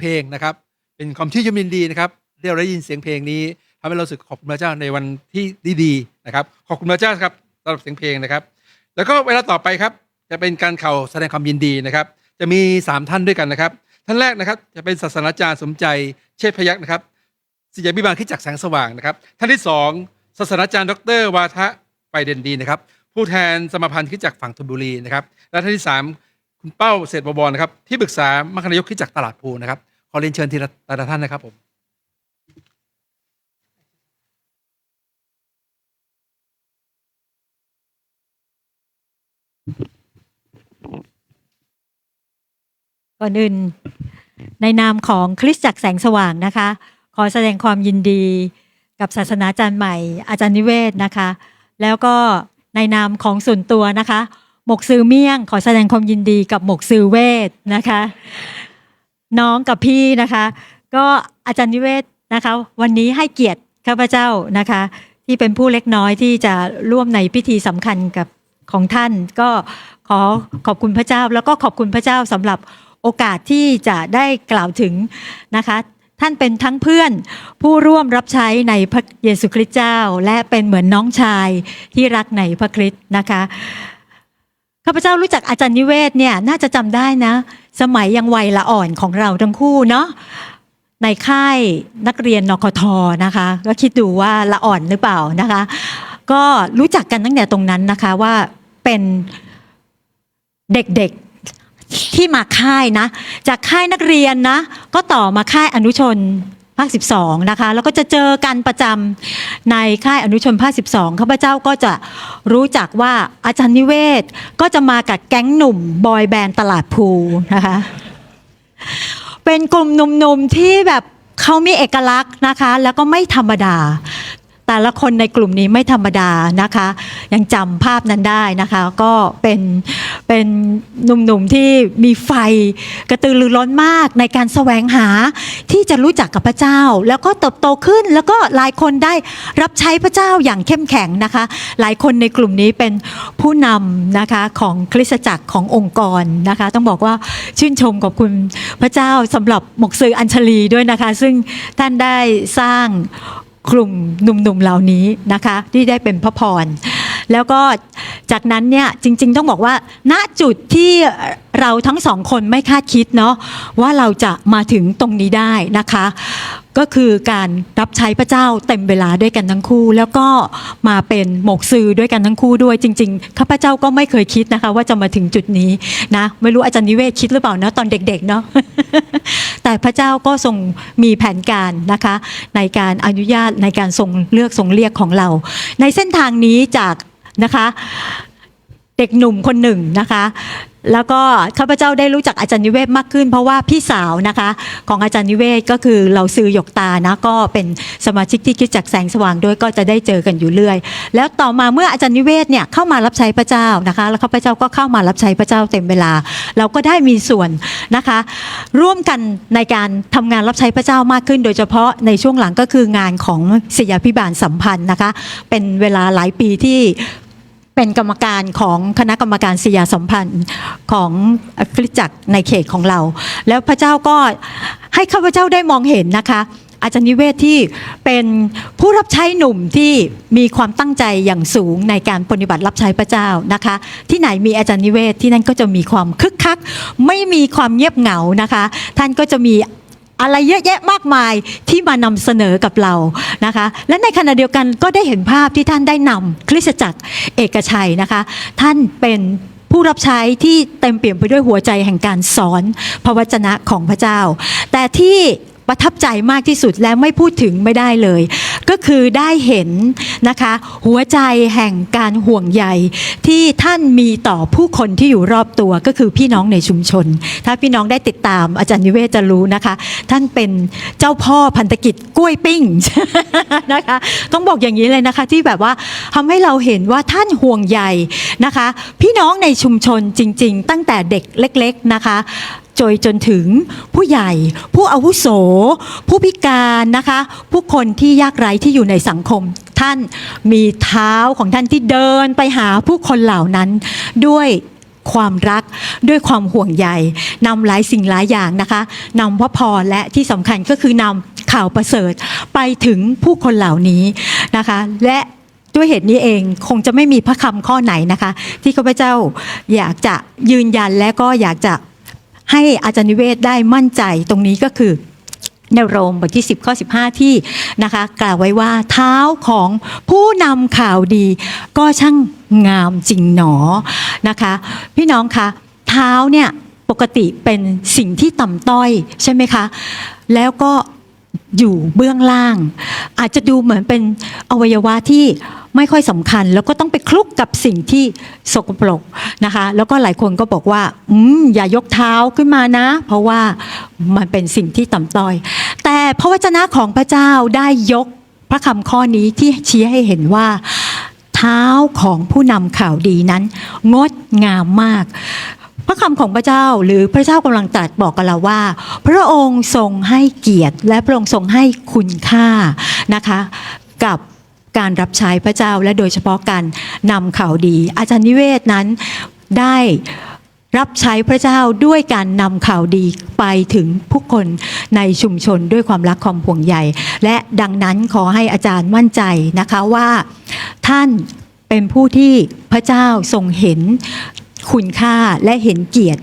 เพลงนะครับ เป็นความชื่นชมยินดีนะครับที่เราได้ยินเสียงเพลงนี้ทำให้เราสึกขอบคุณพระเจ้าในวันที่ดีๆนะครับ ขอบคุณพระเจ้าครับสำหรับเสียงเพลงนะครับ แล้วก็เวลาต่อไปครับจะเป็นการเข่าแสดงความยินดีนะครับ จะมี 3 ท่านด้วยกันนะครับ ท่านแรกนะครับจะเป็นศาสนาจารย์สมใจเชษพยักษ์นะครับศิษยาพิบาลคิดจักแสงสว่างนะครับ ท่านที่สองศาสนาจารย์ ดร วาทะไปเด่นดีนะครับ ผู้แทนสมาพันธ์คิดจักฝั่งธนบุรีนะครับ และท่านที่สาม คุณเป้าเศรษฐบวรนะครับ ที่ปรึกษามคณายกคิดจักตลาดภูนะครับ ขอเรียนเชิญทีละแต่ละท่านนะครับผม ก่อนอื่นในนามของคริสตจักรแสงสว่างนะคะ ขอแสดงความยินดีกับศาสนาจารย์ใหม่อาจารย์นิเวศนะคะ แล้วก็ในนามของส่วนตัวนะคะ หมกซือเมี่ยง ขอแสดงความยินดีกับหมกซือเวทนะคะ น้องกับพี่นะคะ ก็อาจารย์นิเวศนะคะ วันนี้ให้เกียรติข้าพเจ้านะคะ ที่เป็นผู้เล็กน้อยที่จะร่วมในพิธีสำคัญกับของท่าน ก็ขอขอบคุณพระเจ้า แล้วก็ขอบคุณพระเจ้าสำหรับโอกาสที่จะได้กล่าวถึงนะคะ ท่านเป็นทั้งเพื่อนผู้ร่วมรับใช้ในพระเยซูคริสต์เจ้า และเป็นเหมือนน้องชายที่รักในพระคริสต์นะคะ ข้าพเจ้ารู้จักอาจารย์นิเวศเนี่ยน่าจะจำได้นะ สมัยยังวัยละอ่อนของเราทั้งคู่เนาะในค่ายนักเรียนนคทนะคะ ก็คิดดูว่าละอ่อนหรือเปล่านะคะ ก็รู้จักกันตั้งแต่ตรงนั้นนะคะว่าเป็นเด็กๆที่มาค่ายนะ จากค่ายนักเรียนนะ ก็ต่อมาค่ายอนุชน ภาค 12 นะคะ แล้วก็จะเจอกันประจำในค่ายอนุชนภาค 12 ข้าพเจ้าก็จะรู้จักว่าอาจารย์นิเวศ ก็จะมากับแก๊งหนุ่ม บอยแบนด์ตลาดภูนะคะ เป็นกลุ่มหนุ่มๆที่แบบเขามีเอกลักษณ์นะคะ แล้วก็ไม่ธรรมดา แต่ละคนในกลุ่มนี้ไม่ธรรมดานะคะ ยังจำภาพนั้นได้นะคะ ก็เป็น เป็นหนุ่มๆที่มีไฟกระตือรือร้นมากในการแสวงหาที่จะรู้จักกับพระเจ้า แล้วก็เติบโตขึ้น แล้วก็หลายคนได้รับใช้พระเจ้าอย่างเข้มแข็งนะคะ หลายคนในกลุ่มนี้เป็นผู้นำนะคะของคริสตจักรขององค์กรนะคะ ต้องบอกว่าชื่นชมขอบคุณพระเจ้าสำหรับหมกซืออัญชลีด้วยนะคะ ซึ่งท่านได้สร้างกลุ่มหนุ่มๆเหล่านี้นะคะ ที่ได้เป็นพระพร แล้วก็จากนั้นเนี่ยจริง ๆ ต้องบอกว่า ณจุดที่เราทั้งสองคนไม่คาดคิดเนาะว่าเราจะมาถึงตรงนี้ได้นะคะก็คือการรับใช้พระเจ้าเต็มเวลาด้วยกันทั้งคู่ แล้วก็มาเป็นหมกซือด้วยกันทั้งคู่ด้วยจริงๆข้าพเจ้าก็ไม่เคยคิดนะคะ ว่าจะมาถึงจุดนี้นะไม่รู้อาจารย์นิเวศคิดหรือเปล่านะตอนเด็กๆเนาะแต่พระเจ้าก็ทรงมีแผนการนะคะ ในการอนุญาตในการทรงเลือกทรงเรียกของเรา ในเส้นทางนี้จากนะคะ เด็กหนุ่มคนหนึ่งนะคะ แล้วก็ข้าพเจ้าได้รู้จักอาจารย์นิเวศมากขึ้น เพราะว่าพี่สาวนะคะ ของอาจารย์นิเวศก็คือเราซื้อหยกตานะก็เป็นสมาชิกที่คิดจักแสงสว่างด้วยก็จะได้เจอกันอยู่เรื่อย แล้วต่อมาเมื่ออาจารย์นิเวศเนี่ยเข้ามารับใช้พระเจ้านะคะ แล้วข้าพเจ้าก็เข้ามารับใช้พระเจ้าเต็มเวลา เราก็ได้มีส่วนนะคะ ร่วมกันในการทำงานรับใช้พระเจ้ามากขึ้น โดยเฉพาะในช่วงหลังก็คืองานของศิยาพิบาลสัมพันธ์นะคะ เป็นเวลาหลายปีที่ เป็นกรรมการของคณะกรรมการศิยาสัมพันธ์ของคริสตจักรในเขตของเรา แล้วพระเจ้าก็ให้ข้าพเจ้าได้มองเห็นนะคะ อาจารย์นิเวศที่เป็นผู้รับใช้หนุ่มที่มีความตั้งใจอย่างสูงในการปฏิบัติรับใช้พระเจ้านะคะ ที่ไหนมีอาจารย์นิเวศที่นั่นก็จะมีความคึกคัก ไม่มีความเงียบเหงานะคะ ท่านก็จะมี อะไรเยอะแยะมากมายที่มานำเสนอกับเรานะคะ และในขณะเดียวกันก็ได้เห็นภาพที่ท่านได้นำคริสตจักรเอกชัยนะคะ ท่านเป็นผู้รับใช้ที่เต็มเปี่ยมไปด้วยหัวใจแห่งการสอนพระวจนะของพระเจ้า แต่ที่ประทับใจมากที่สุดและไม่พูดถึงไม่ได้เลย ก็คือได้เห็นนะคะ หัวใจแห่งการห่วงใยที่ท่านมีต่อผู้คนที่อยู่รอบตัวก็คือพี่น้องในชุมชน ถ้าพี่น้องได้ติดตามอาจารย์นิเวศจะรู้นะคะ ท่านเป็นเจ้าพ่อพันธกิจกล้วยปิ้งนะคะต้องบอกอย่างนี้เลยนะคะที่แบบว่าทำให้เราเห็นว่าท่านห่วงใยนะคะ พี่น้องในชุมชนจริง ๆ ตั้งแต่เด็กเล็ก ๆนะคะ จนจนถึงผู้ใหญ่ ผู้อาวุโส ผู้พิการนะคะ ผู้คนที่ยากไร้ที่อยู่ในสังคมท่านมีเท้าของท่านที่เดินไปหาผู้คนเหล่านั้นด้วยความรักด้วยความห่วงใยนำหลายสิ่งหลายอย่างนะคะนำพระพรและที่สำคัญก็คือนำข่าวประเสริฐไปถึงผู้คนเหล่านี้นะคะ และด้วยเหตุนี้เองคงจะไม่มีพระคำข้อไหนนะคะ ที่ข้าพเจ้าอยากจะยืนยันและก็อยากจะ ให้อาจารย์นิเวศได้มั่นใจตรงนี้ก็คือในโรมบทที่ 10 ข้อ 15 ที่นะคะกล่าวไว้ว่าเท้าของผู้นำข่าวดีก็ช่างงามจริงหนอนะคะ พี่น้องคะเท้าเนี่ยปกติเป็นสิ่งที่ต่ำต้อยใช่ไหมคะ แล้วก็อยู่เบื้องล่าง อาจจะดูเหมือนเป็นอวัยวะที่ ไม่ค่อยสำคัญ แล้วก็ต้องไปคลุกกับสิ่งที่สกปรกนะคะ แล้วก็หลายคนก็บอกว่าอืมอย่ายกเท้าขึ้นมานะ เพราะว่ามันเป็นสิ่งที่ต่ำต้อย แต่พระวจนะของพระเจ้าได้ยกพระคำข้อนี้ที่ชี้ให้เห็นว่าเท้าของผู้นำข่าวดีนั้น งดงามมากพระคำของพระเจ้าหรือพระเจ้ากำลังตรัสบอกกับเราว่า พระองค์ทรงให้เกียรติและพระองค์ทรงให้คุณค่านะคะ กับ การรับใช้พระเจ้าและโดยเฉพาะการนำข่าวดี อาจารย์นิเวศนั้นได้รับใช้พระเจ้าด้วยการนำข่าวดีไปถึงผู้คนในชุมชนด้วยความรักความห่วงใยและดังนั้นขอให้อาจารย์มั่นใจนะคะว่า ท่านเป็นผู้ที่พระเจ้าทรงเห็น คุณค่าและเห็นเกียรติ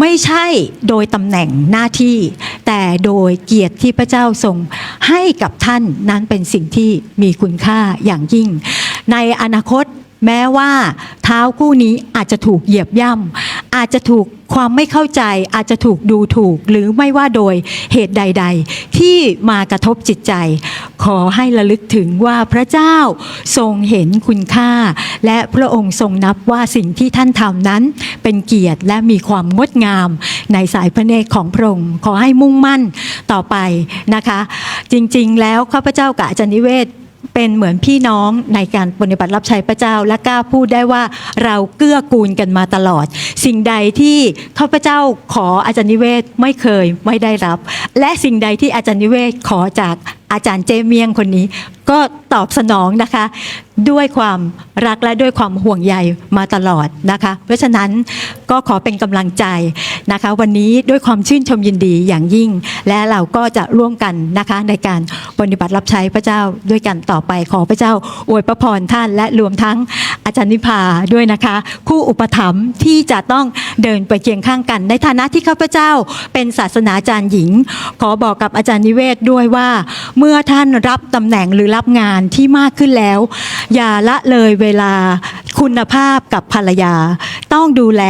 ไม่ใช่โดยตำแหน่งหน้าที่ แต่โดยเกียรติที่พระเจ้าทรงให้กับท่านนั้นเป็นสิ่งที่มีคุณค่าอย่างยิ่ง ในอนาคตแม้ว่าเท้าคู่นี้อาจจะถูกเหยียบย่ำ อาจจะถูกความไม่เข้าใจอาจจะถูกดูถูกหรือไม่ว่าโดยเหตุใด ๆ ที่มากระทบจิตใจ ขอให้ระลึกถึงว่าพระเจ้าทรงเห็นคุณค่า และพระองค์ทรงนับว่าสิ่งที่ท่านทำนั้น เป็นเกียรติและมีความงดงามในสายพระเนตรของพระองค์ขอให้มุ่งมั่นต่อไปนะคะ จริงๆ แล้วข้าพเจ้ากับอาจารย์นิเวศ เป็นเหมือนพี่น้องในการปฏิบัติรับใช้พระเจ้าและกล้าพูดได้ว่าเราเกื้อกูลกันมาตลอด สิ่งใดที่ข้าพเจ้าขออาจารย์นิเวศไม่เคยไม่ได้รับ และสิ่งใดที่อาจารย์นิเวศขอจากอาจารย์เจเมียงคนนี้ ก็ตอบสนองนะคะ ด้วยความรักและด้วยความห่วงใยมาตลอดนะคะ เพราะฉะนั้นก็ขอเป็นกำลังใจนะคะ วันนี้ด้วยความชื่นชมยินดีอย่างยิ่ง และเราก็จะร่วมกันนะคะในการปฏิบัติรับใช้พระเจ้าด้วยกันต่อไปขอพระเจ้าอวยพระพรท่านและรวมทั้งอาจารย์นิพาด้วยนะคะ คู่อุปถัมภ์ที่จะต้องเดินไปเคียงข้างกัน ในฐานะที่ข้าพเจ้าเป็นศาสนาจารย์หญิง ขอบอกกับอาจารย์นิเวศด้วยว่า เมื่อท่านรับตำแหน่งหรือรับงานที่มากขึ้นแล้ว อย่าละเลยเวลาคุณภาพกับภรรยา ต้องดูแล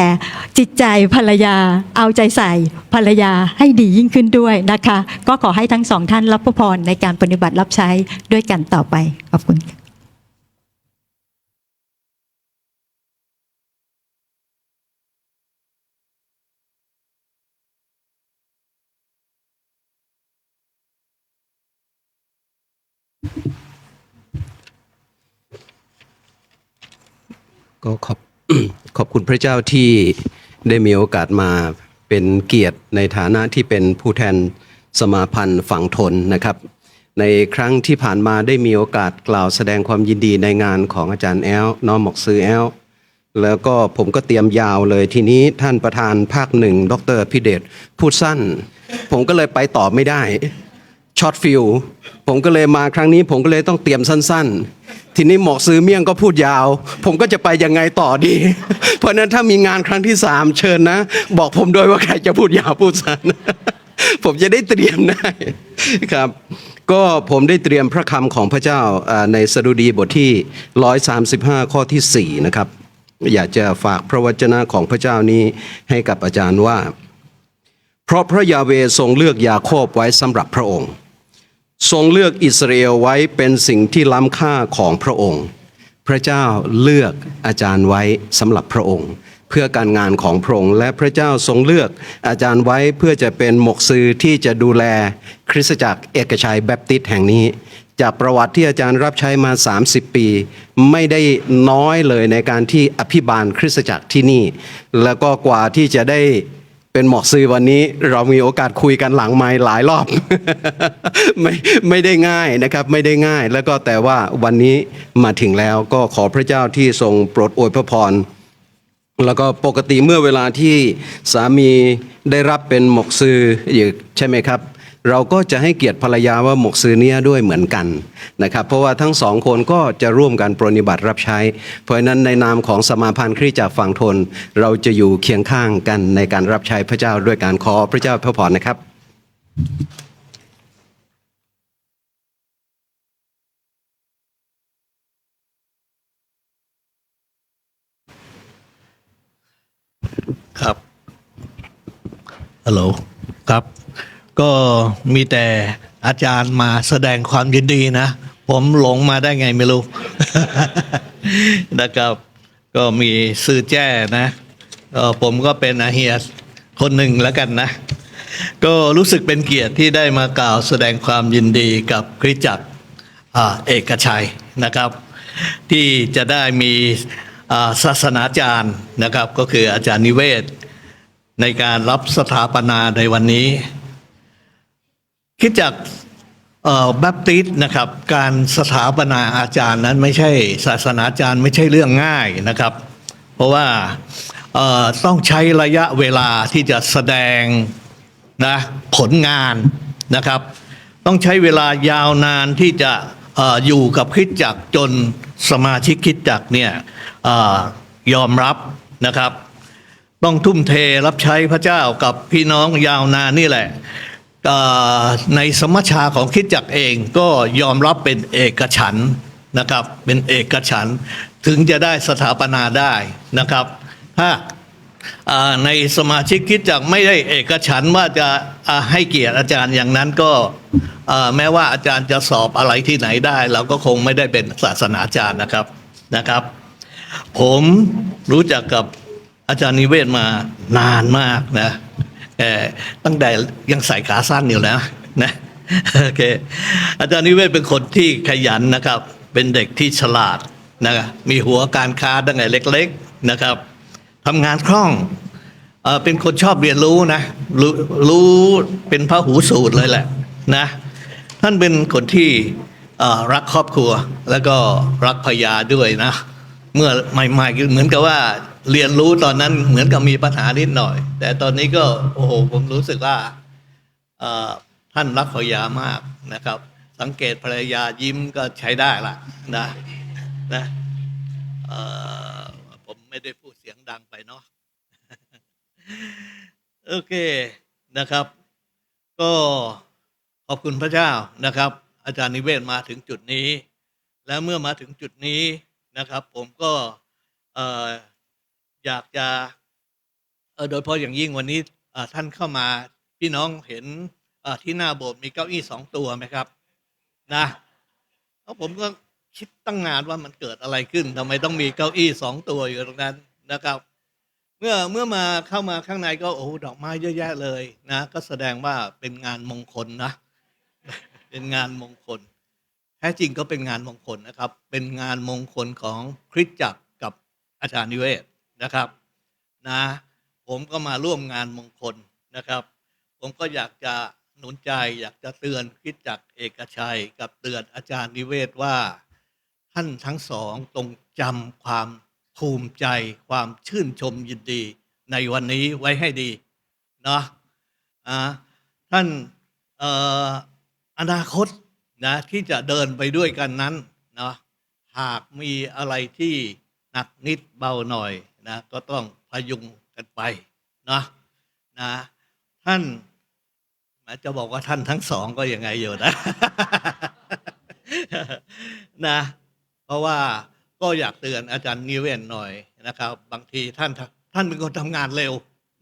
จิตใจภรรยา เอาใจใส่ภรรยาให้ดียิ่งขึ้นด้วยนะคะ ก็ขอให้ทั้งสองท่านรับพระพรในการปฏิบัติรับใช้ด้วยกันต่อไป ขอบคุณ ก็ขอบขอบคุณพระเจ้าที่ได้มีโอกาสมาเป็นเกียรติในฐานะที่เป็นผู้แทนสมาพันธ์ฝั่งทนนะครับ ในครั้งที่ผ่านมาได้มีโอกาสกล่าวแสดงความยินดีในงานของอาจารย์แอลน้อมหมอกซื้อแอลแล้วก็ผมก็เตรียมยาวเลยทีนี้ท่านประธานภาคหนึ่ง ดรพิเดชพูดสั้น ผมก็เลยไปต่อไม่ได้ ช็อตฟิลผมก็เลยมาครั้งนี้ ผมก็เลยต้องเตรียมสั้น ๆ ทีนี้หมอกซื้อเมี่ยงก็พูดยาว ผมก็จะไปยังไงต่อดี เพราะนั้นถ้ามีงานครั้งที่สามเชิญนะ บอกผมด้วยว่าใครจะพูดยาวพูดสั้น ผมจะได้เตรียมได้ครับ ก็ผมได้เตรียมพระคำของพระเจ้าในสดุดีบทที่ 135 ข้อทีสี่4 นะครับ อยากจะฝากพระวจนะของพระเจ้านี้ให้กับอาจารย์ว่า เพราะพระยาเวทรงเลือกยาโคบไว้สำหรับพระองค์ ทรงเลือกอิสราเอลไว้เป็นสิ่งที่ล้ำค่าของพระองค์ พระเจ้าเลือกอาจารย์ไว้สำหรับพระองค์ เพื่อการงานของพระองค์ และพระเจ้าทรงเลือกอาจารย์ไว้เพื่อจะเป็นหมกซือที่จะดูแลคริสตจักรเอกชัยแบปติสต์แห่งนี้ จากประวัติที่อาจารย์รับใช้มา 30 ปี ไม่ได้น้อยเลยในการที่อภิบาลคริสตจักรที่นี่ แล้วก็กว่าที่จะได้ เป็นหมอกซื้อวันนี้เรามีโอกาสคุยกันหลังไม้หลายรอบ ไม่ไม่ได้ง่ายนะครับไม่ได้ง่าย แล้วก็แต่ว่าวันนี้มาถึงแล้วก็ขอพระเจ้าที่ทรงโปรดอวยพระพรแล้วก็ปกติเมื่อเวลาที่สามีได้รับเป็นหมกซื้ออยู่ใช่ไหมครับ เราก็จะให้เกียรติภรรยาว่าหมกซื้อเนี้ยด้วยเหมือนกันนะครับ เพราะว่าทั้งสองคนก็จะร่วมกันปรนนิบัติรับใช้ เพราะฉะนั้นในนามของสมาพันธ์คริสตจักรฝั่งทน เราจะอยู่เคียงข้างกันในการรับใช้พระเจ้าด้วยการขอพระเจ้าพระพรนะครับ ครับฮัลโหลครับ ก็มีแต่อาจารย์มาแสดงความยินดีนะ ผมหลงมาได้ไงไม่รู้ นะครับ ก็มีซื้อแจ้นะผมก็เป็นอาเฮียคนหนึ่งแล้วกันนะ ก็รู้สึกเป็นเกียรติที่ได้มากล่าวแสดงความยินดีกับคริสจักรเอกชัยนะครับ ที่จะได้มีศาสนาจารย์นะครับ ก็คืออาจารย์นิเวศ ในการรับสถาปนาในวันนี้ คิดจากแบปติสต์นะครับ การสถาปนาอาจารย์นั้นไม่ใช่ศาสนาจารย์ไม่ใช่เรื่องง่ายนะครับ เพราะว่าต้องใช้ระยะเวลาที่จะแสดงนะผลงานนะครับ ต้องใช้เวลายาวนานที่จะออยู่กับคริสตจักจนสมาชิกคริสตจักเนี่ยอยอมรับนะครับ ต้องทุ่มเทรับใช้พระเจ้ากับพี่น้องยาวนานนี่แหละ ในสมัชชาของคิดจักเองก็ยอมรับเป็นเอกฉันนะครับ เป็นเอกฉันถึงจะได้สถาปนาได้นะครับ ถ้าในสมาชิกคิดจักไม่ได้เอกฉันว่าจะให้เกียรติอาจารย์อย่างนั้นก็แม้ว่าอาจารย์จะสอบอะไรที่ไหนได้ เราก็คงไม่ได้เป็นศาสนาจารย์นะครับนะครับ ผมรู้จักกับอาจารย์นิเวศมานานมากนะ ตั้งแต่ยังใส่ขาสั้นอยู่นะนะโอเคอาจารย์นิเวศเป็นคนที่ขยันนะครับ เป็นเด็กที่ฉลาดนะมีหัวการค้าตั้งแต่เล็ก ๆนะครับทำงานคล่องเอเป็นคนชอบเรียนรู้นะรู้รู้เป็นพระหูสูตรเลยแหละนะท่านเป็นคนที่รักครอบครัวแล้วก็รักภรรยาด้วยนะ เมื่อใหม่ๆเหมือนกับว่า เรียนรู้ตอนนั้นเหมือนกับมีปัญหานิดหน่อย แต่ตอนนี้ก็โอ้โหผมรู้สึกว่าท่านรักภรรยามากนะครับ สังเกตภรรยายิ้มก็ใช้ได้ละนะนะผมไม่ได้พูดเสียงดังไปเนาะโอเคนะครับ ก็ขอบคุณพระเจ้านะครับ อาจารย์นิเวศมาถึงจุดนี้ และเมื่อมาถึงจุดนี้นะครับ ผมก็เอ่อ อยากจะโดยเฉพาะอย่างยิ่งวันนี้ท่านเข้ามาพี่น้องเห็นที่หน้าโบสถ์มีเก้าอี้สองตัวไหมครับ นะแล้วผมก็คิดตั้งนานว่ามันเกิดอะไรขึ้นทำไมต้องมีเก้าอี้สองตัวอยู่ตรงนั้นนะครับ เมื่อเมื่อมาเข้ามาข้างในก็โอ้ดอกไม้เยอะแยะเลยนะ ก็แสดงว่าเป็นงานมงคลนะ เป็นงานมงคล แท้จริงก็เป็นงานมงคลนะครับ เป็นงานมงคลของคริสตจักรกับอาจารย์นิเวศ นะครับนะผมก็มาร่วมงานมงคลนะครับ ผมก็อยากจะหนุนใจอยากจะเตือนคริสตจักเอกชัย กับเตือนอาจารย์นิเวศว่า ท่านทั้งสองตรงจำความภูมิใจความชื่นชมยินดี ในวันนี้ไว้ให้ดีเนาะท่านอออนาคตนะที่จะเดินไปด้วยกันนั้นเนาะหากมีอะไรที่หนักนิดเบาหน่อย นะก็ต้องพยุงกันไปเนาะนะท่านม้จะบอกว่าท่านทั้งสองก็ยังไงอยู่นะนะ เพราะว่าก็อยากเตือนอาจารย์นิเวศน์หน่อยนะครับ บางทีท่านท่านเป็นคนทำงานเร็ว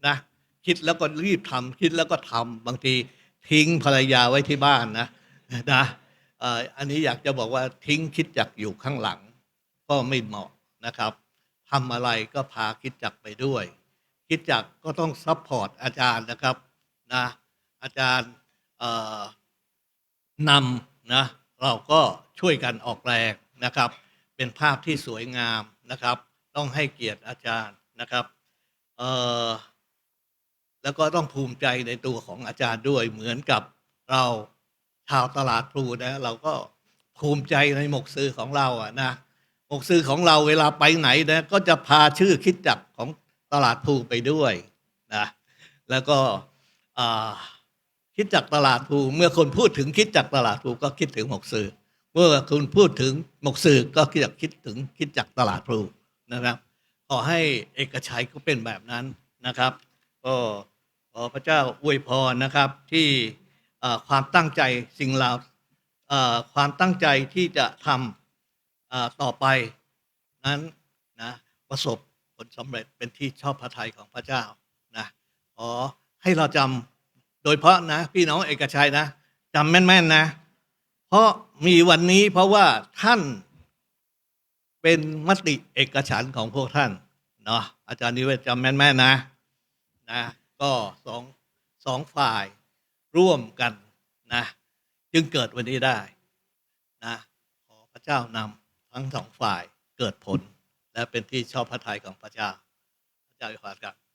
นะคิดแล้วก็รีบทำคิดแล้วก็ทำบางทีทิ้งภรรยาไว้ที่บ้านนะนะอันนี้อยากจะบอกว่าทิ้งคิดจักอยู่ข้างหลัง ก็ไม่เหมาะนะครับ ทำอะไรก็พาคิดจักไปด้วย คิดจักก็ต้องซัพพอร์ตอาจารย์นะครับนะอาจารย์นำนะเราก็ช่วยกันออกแรงนะครับ เป็นภาพที่สวยงามนะครับ ต้องให้เกียรติอาจารย์นะครับแล้วก็ต้องภูมิใจในตัวของอาจารย์ด้วยเหมือนกับเราชาวตลาดพลูนะเราก็ภูมิใจในหมกซื้อของเราอะนะ หกซื้อของเราเวลาไปไหนนะก็จะพาชื่อคิดจักรของตลาดภูไปด้วยนะแล้วก็คิดจากตลาดภูเมื่อคนพูดถึงคิดจากตลาดภูก็คิดถึงหกสื่อ เมื่อคุณพูดถึงหมกสื่อก็คิดจากคิดถึงคิดจากตลาดภูนะครับขอให้เอกชัยก็เป็นแบบนั้นนะครับก็ขอพระเจ้าอวยพรนะครับที่ความตั้งใจสิ่งเราเอ่อความตั้งใจที่จะทำ ต่อไปนั้นนะประสบผลสำเร็จเป็นที่ชอบพระทัยของพระเจ้านะขอให้เราจำโดยเฉพาะนะ พี่น้องเอกชัยนะจำแม่นๆนะ เพราะมีวันนี้เพราะว่าท่านเป็นมติเอกฉันของพวกท่านเนาะอาจารย์นิเวศจำแม่นๆนะนะก็สองสองฝ่ายร่วมกันนะ จึงเกิดวันนี้ได้นะขอพระเจ้านำ ทั้งสองฝ่ายเกิดผล และเป็นที่ชอบพระทัยของพระเจ้า พระเจ้าอยู่ขอครับ